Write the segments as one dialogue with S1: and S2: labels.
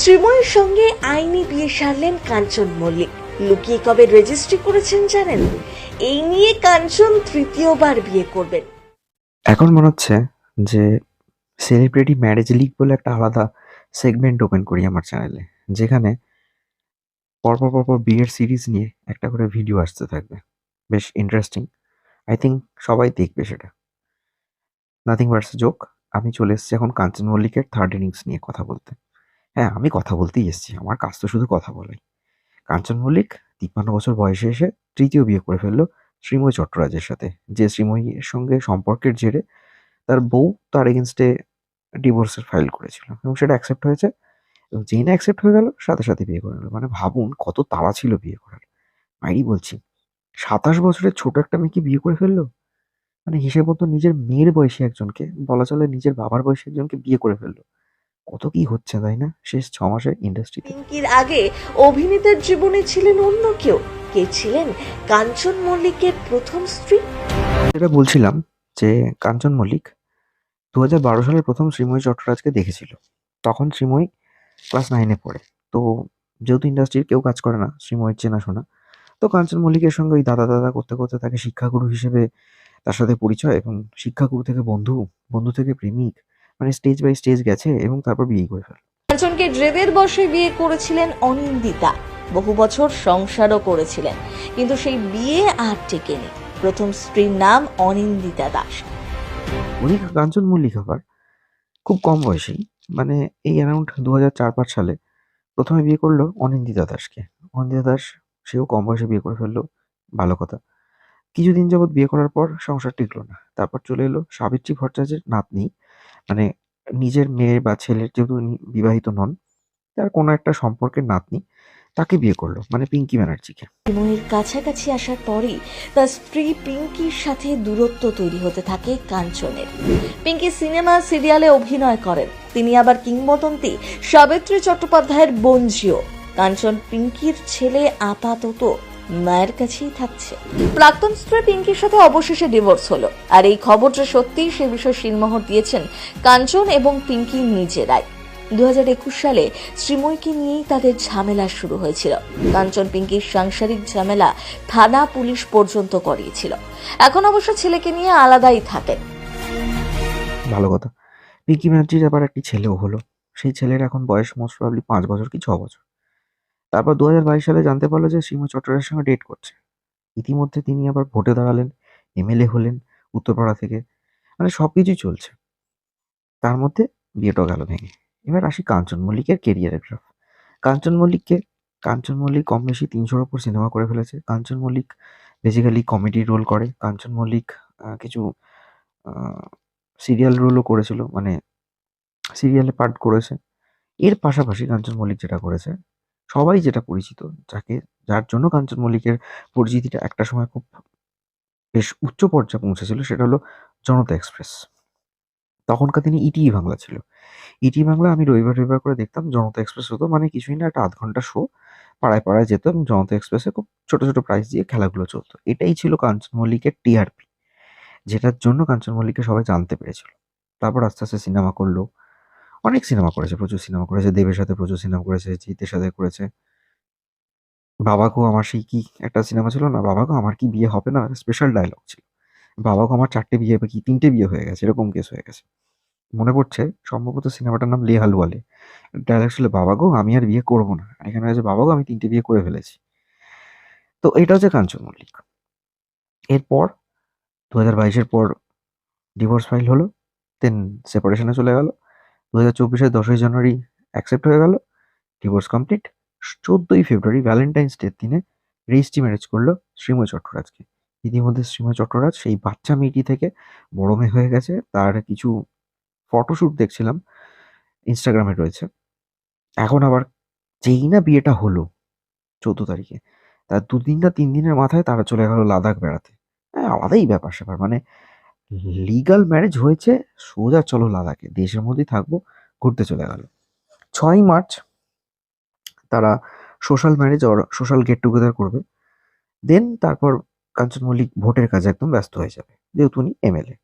S1: শ্রীময়ের সঙ্গে আইনি বিয়ে সারলেন কাঞ্চন মল্লিক। লুকিয়ে কবে রেজিস্ট্রি করেছেন জানেন? এই নিয়ে কাঞ্চন তৃতীয়বার বিয়ে করবেন।
S2: এখন মনে হচ্ছে যে সেলিব্রিটি ম্যারেজ লিগ বলে একটা আলাদা সেগমেন্ট ওপেন করি আমার চ্যানেলে যেখানে পরপর পরপর বিয়ের সিরিজ নিয়ে একটা করে ভিডিও আসতে থাকবে। বেশ ইন্টারেস্টিং আই থিঙ্ক সবাই দেখবে সেটা। নাথিং বাটস জোক আমি চলে এসেছি এখন কাঞ্চন মল্লিকের থার্ড ইনিংস নিয়ে কথা বলতে। হ্যাঁ আমি কথা বলতেই এসেছি। আমার কাজ তো শুধু কথা বলাই। কাঞ্চন মল্লিক তিপ্পান্ন বছর বয়সে এসে তৃতীয় বিয়ে করে ফেলল শ্রীময়ী চট্টরাজের সাথে। যে শ্রীময়ীর সঙ্গে সম্পর্কের জেরে তার বউ তার এগেনস্টে ডিভোর্সের ফাইল করেছিল এবং সেটা অ্যাকসেপ্ট হয়েছে। এবং যেই না অ্যাকসেপ্ট হয়ে গেল, সাথে সাথে বিয়ে করে মানে ভাবুন কত তাড়া ছিল বিয়ে করার। মাইরি বলছি, সাতাশ বছরের ছোট একটা মেয়েকে বিয়ে করে ফেলল? মানে হিসেব মতো নিজের মেয়ের বয়সী একজনকে, বলা চলে নিজের বাবার বয়সী একজনকে বিয়ে করে ফেলল। কত কি হচ্ছে তাই না? শেষ ছ মাসে ইন্ডাস্ট্রিতে
S1: পিঙ্কির আগে অভিনেতার জীবনে ছিলেন অন্য কেউ। কে ছিলেন? কাঞ্চন মল্লিকের প্রথম স্ত্রী?
S2: যেটা বলছিলাম যে কাঞ্চন মল্লিক দু হাজার বারো সালে প্রথম শ্রীময়ী চট্টরাজকে দেখেছিল। তখন শ্রীময়ী ক্লাস নাইনে পড়ে। তো যেহেতু ইন্ডাস্ট্রির কেউ কাজ করে না শ্রীময়ীর চেনাশোনা তো কাঞ্চন মল্লিকের সঙ্গে ওই দাদা দাদা করতে করতে তাকে শিক্ষাগুরু হিসেবে তার সাথে পরিচয় এবং শিক্ষাগুরু থেকে বন্ধু বন্ধু থেকে প্রেমিক মানে স্টেজ বাই স্টেজ গেছে এবং তারপর বিয়ে করে ফেলে
S1: কাঞ্চনকে ড্রেদের বসে বিয়ে করেছিলেন অনিন্দিতা। বহু বছর সংসারও করেছিলেন কিন্তু সেই বিয়ে আর টেকেনি। প্রথম স্ত্রীর নাম অনিন্দিতা দাস।
S2: উনি কাঞ্চন মল্লিক আবার খুব কম বয়সেই মানে এই অ্যারাউন্ড দু হাজার চার পাঁচ সালে প্রথমে বিয়ে করল অনিন্দিতা দাসকে। অনিন্দিতা দাস সেও কম বয়সে বিয়ে করে ফেলল ভালো কথা। কিছুদিন যাবৎ বিয়ে করার পর সংসার টিকলো না। তারপর চলে এলো সাবিত্রী ভট্টাচার্যের নাতনি মানে নিজের মেয়ে বা ছেলের যেহেতু বিবাহিত নন, তার কোনো একটা সম্পর্কের নাতনি তাকে বিয়ে করল মানে পিঙ্কি ব্যানার্জিকে।
S1: শ্রীময়ীর কাছাকাছি আসার পরেই তার স্ত্রী পিঙ্কির সাথে দূরত্ব তৈরি হতে থাকে কাঞ্চনের। পিঙ্কি সিনেমা, সিরিয়ালে অভিনয় করেন। তিনি আবার কিংবদন্তি সাবিত্রী চট্টোপাধ্যায়ের বঞ্জিও কাঞ্চন পিঙ্কির ছেলে আপাতত মায়ের কাছেই থাকছে। প্রাক্তন স্ত্রী পিঙ্কির সাথে অবশেষে ডিভোর্স হলো। আর এই খবরটা সত্যি সে বিষয়ে শিলমোহর দিয়েছেন কাঞ্চন এবং পিঙ্কি নিজেরাই। দু সালে শ্রীময়ীকে নিয়েই তাদের ঝামেলা শুরু হয়েছিল। কাঞ্চন পিঙ্কির সাংসারিক ঝামেলা থানা পুলিশ পর্যন্ত করিয়েছিল। এখন অবশ্য ছেলেকে নিয়ে আলাদাই থাকেন
S2: ভালো কথা। পিঙ্কি ব্যানার্জির আবার একটি ছেলেও হলো। সেই ছেলের এখন বয়স মোস্ট প্রবলি পাঁচ বছর কি ছ বছর। তারপর দু হাজার বাইশ সালে জানতে পারল যে সীমা চট্টরাজের সঙ্গে ডেট করছে। ইতিমধ্যে তিনি আবার ভোটে দাঁড়ালেন, এমএলএ হলেন উত্তরপাড়া থেকে। মানে সব কিছুই চলছে। তার মধ্যে বিয়েটাও গেল ভেঙে। এবার আসি কাঞ্চন মল্লিকের কেরিয়ারের গ্রাফ কাঞ্চন মল্লিককে, কাঞ্চন মল্লিক কম বেশি তিনশোর ওপর সিনেমা করে ফেলেছে। Kanchan Mallick basically comedy role করে। কাঞ্চন মল্লিক কিছু সিরিয়াল রোলও করেছিল। মানে সিরিয়ালে পার্ট করেছে। এর পাশাপাশি কাঞ্চন মল্লিক যেটা করেছে সবাই যেটা পরিচিত, যাকে, যার জন্য কাঞ্চন মল্লিকের পরিচিতিটা একটা সময় খুব বেশ উচ্চ পর্যায়ে পৌঁছেছিল, সেটা হলো জনতা এক্সপ্রেস। তখনকার দিনে ইটিই বাংলা ছিল। ইটি বাংলা আমি রবিবার রবিবার করে দেখতাম, জনতা এক্সপ্রেস হতো মানে কিছুই না, একটা আধ ঘণ্টা শো পাড়ায় পাড়ায় যেত এবং জনতা এক্সপ্রেসে খুব ছোট ছোট প্রাইস দিয়ে খেলাগুলো চলতো। এটাই ছিল কাঞ্চন মল্লিকের টিআরপি যেটার জন্য কাঞ্চন মল্লিককে সবাই জানতে পেরেছিল। তারপর আস্তে আস্তে সিনেমা করল অনেক সিনেমা করেছে, প্রচুর সিনেমা করেছে, দেবের সাথে প্রচুর সিনেমা করেছে, জিতের সাথে করেছে। বাবাকেও আমার সেই কি একটা সিনেমা ছিল না, বাবাকেও আমার কি বিয়ে হবে না স্পেশাল ডায়লগ ছিল। বাবাকেও আমার চারটে বিয়ে কি তিনটে বিয়ে হয়ে গেছে, এরকম কেস হয়ে গেছে। মনে পড়ছে সম্ভবত সিনেমাটার নাম লে হালওয়ালে ডায়লগ ছিল, বাবাগো, আমি আর বিয়ে করব না। এখানে আছে, বাবাগো, আমি তিনটে বিয়ে করে ফেলেছি। তো এটা হচ্ছে কাঞ্চন মল্লিক। এরপর দু হাজার বাইশের পর ডিভোর্স ফাইল হলো দেন সেপারেশনে চলে গেল। দু হাজার চব্বিশের দশই জানুয়ারি অ্যাকসেপ্ট হয়ে গেল। ডিভোর্স কমপ্লিট চোদ্দোই ফেব্রুয়ারি ভ্যালেন্টাইন্স ডের দিনে রেজিস্ট্রি ম্যারেজ করল শ্রীময় চট্টরাজকে। ইতিমধ্যে শ্রীময় চট্টরাজ সেই বাচ্চা মেয়েটি থেকে বড় মেয়ে হয়ে গেছে। তার কিছু ফটোশ্যুট দেখছিলাম ইনস্টাগ্রামে রয়েছে। এখন আবার যেই না বিয়েটা হলো চোদ্দ তারিখে, তার দুদিন না তিন দিনের মাথায় তারা চলে গেল লাদাখ বেড়াতে। হ্যাঁ আলাদাই ব্যাপার স্যাপার মানে লিগাল ম্যারেজ হয়েছে, সোজা চলো লাদাখে। দেশের মধ্যেই থাকব, ঘুরতে চলে গেল। ছয় মার্চ, তারা সোশ্যাল ম্যারেজ আর সোশ্যাল গেট টুগেদার করবে। দেন তারপর কাঞ্চন মল্লিক ভোটের কাজে একদম ব্যস্ত হয়ে যাবে, যেহেতু উনি এমএলএ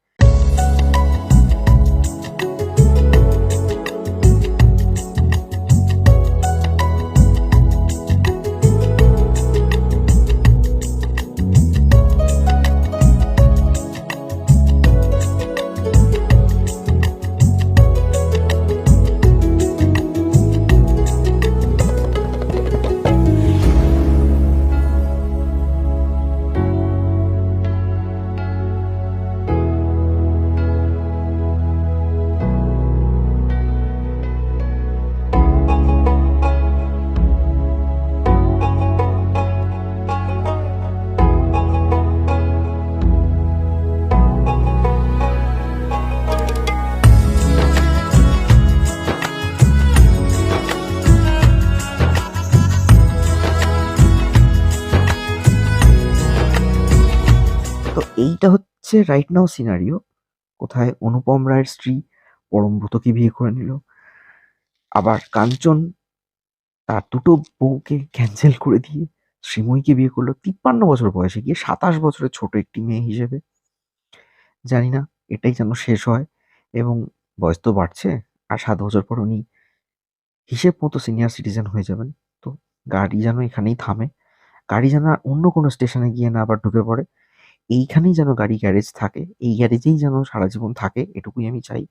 S2: এইটা হচ্ছে রাইট নাও সিনারিও কোথায় অনুপম রায়ের স্ত্রী পরমব্রতকে বিয়ে করে নিল। আবার কাঞ্চন তার দুটো বউকে ক্যান্সেল করে দিয়ে শ্রীময়ীকে বিয়ে করল। তিপ্পান্ন বছর বয়সে গিয়ে সাতাশ বছরের ছোট একটি মেয়ে হিসেবে। জানি না, এটাই যেন শেষ হয়। এবং বয়স তো বাড়ছে, আর সাত বছর পর উনি হিসেব মতো সিনিয়র সিটিজেন হয়ে যাবেন। তো গাড়ি যেন এখানেই থামে। গাড়ি যেন অন্য কোনো স্টেশনে গিয়ে না আবার ঢুকে পড়ে। এইখানেই যেন গাড়ি গ্যারেজ থাকে, এই গ্যারেজেই যেন সারা জীবন থাকে, এটুকুই আমি চাই।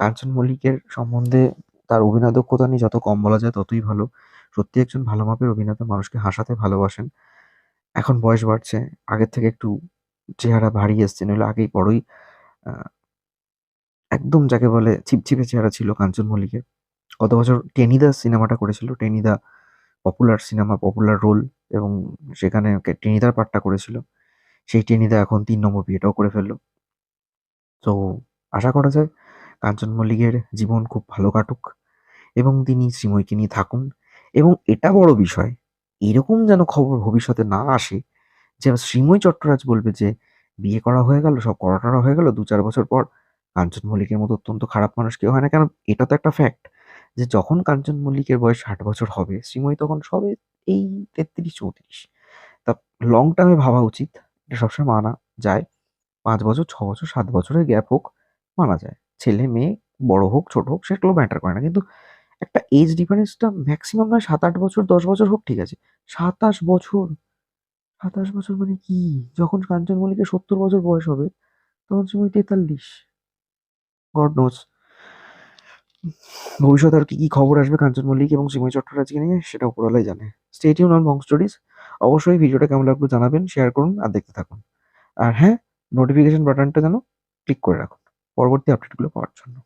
S2: কাঞ্চন মল্লিকের সম্বন্ধে তার অভিনয় দক্ষতা নিয়ে যত কম বলা যায় ততই ভালো। সত্যি একজন ভালো মাপের অভিনেতা, মানুষকে হাসাতে ভালোবাসেন। এখন বয়স বাড়ছে, আগের থেকে একটু চেহারা ভারী এসছে, নইলে আগেই বড়ই একদম যাকে বলে চিপচিপে চেহারা ছিল কাঞ্চন মল্লিকের। গত বছর টেনিদা সিনেমাটা করেছিল, Tenida popular cinema popular role এবং সেখানে টেনিদার পার্টটা করেছিল। সেই টেনিদা এখন তিন নম্বর বিয়েটাও করে ফেলল। তো আশা করা যায় কাঞ্চন মল্লিকের জীবন খুব ভালো কাটুক এবং তিনি শ্রীময়ীকে নিয়ে থাকুন। এবং এটা বড় বিষয়, এরকম যেন খবর ভবিষ্যতে না আসে যে শ্রীময়ী চট্টরাজ বলবে যে, বিয়ে করা হয়ে গেল, সব করা টরা হয়ে গেল দু চার বছর পর কাঞ্চন মল্লিকের মতো অত্যন্ত খারাপ মানুষ কেউ হয় না। কেন, এটা তো একটা ফ্যাক্ট যে, যখন কাঞ্চন মল্লিকের বয়স ষাট বছর হবে, শ্রীময়ী তখন সবে এই তেত্রিশ, চৌত্রিশ। তা লং টার্মে ভাবা উচিত। এটা সবসময় মানা যায়। পাঁচ বছর, ছ বছর, সাত বছরের গ্যাপ হোক, মানা যায়। ছেলে, মেয়ে, বড় হোক, ছোট হোক সেগুলো ম্যাটার করে না। কিন্তু একটা এজ ডিফারেন্সটা ম্যাক্সিমাম নয়, সাত আট বছর, দশ বছর হোক, ঠিক আছে। সাতাশ বছর সাতাশ বছর মানে কি? যখন কাঞ্চন মল্লিকের সত্তর বছর বয়স হবে, তখন সময় তেতাল্লিশ। গড নোজ ভবিষ্যতে আর কি কি খবর আসবে কাঞ্চন মল্লিক এবং সিময় চট্টোপাধ্যায়কে নিয়ে, সেটা উপরওয়ালাই জানে। স্টেটিউন নন বং স্টোরিজ অবশ্যই ভিডিওটা কেমন লাগল জানাবেন শেয়ার করুন আর দেখতে থাকুন। আর হ্যাঁ নোটিফিকেশন বাটনটা যেন ক্লিক করে রাখুন। পরবর্তী আপডেটগুলো পাওয়ার জন্য।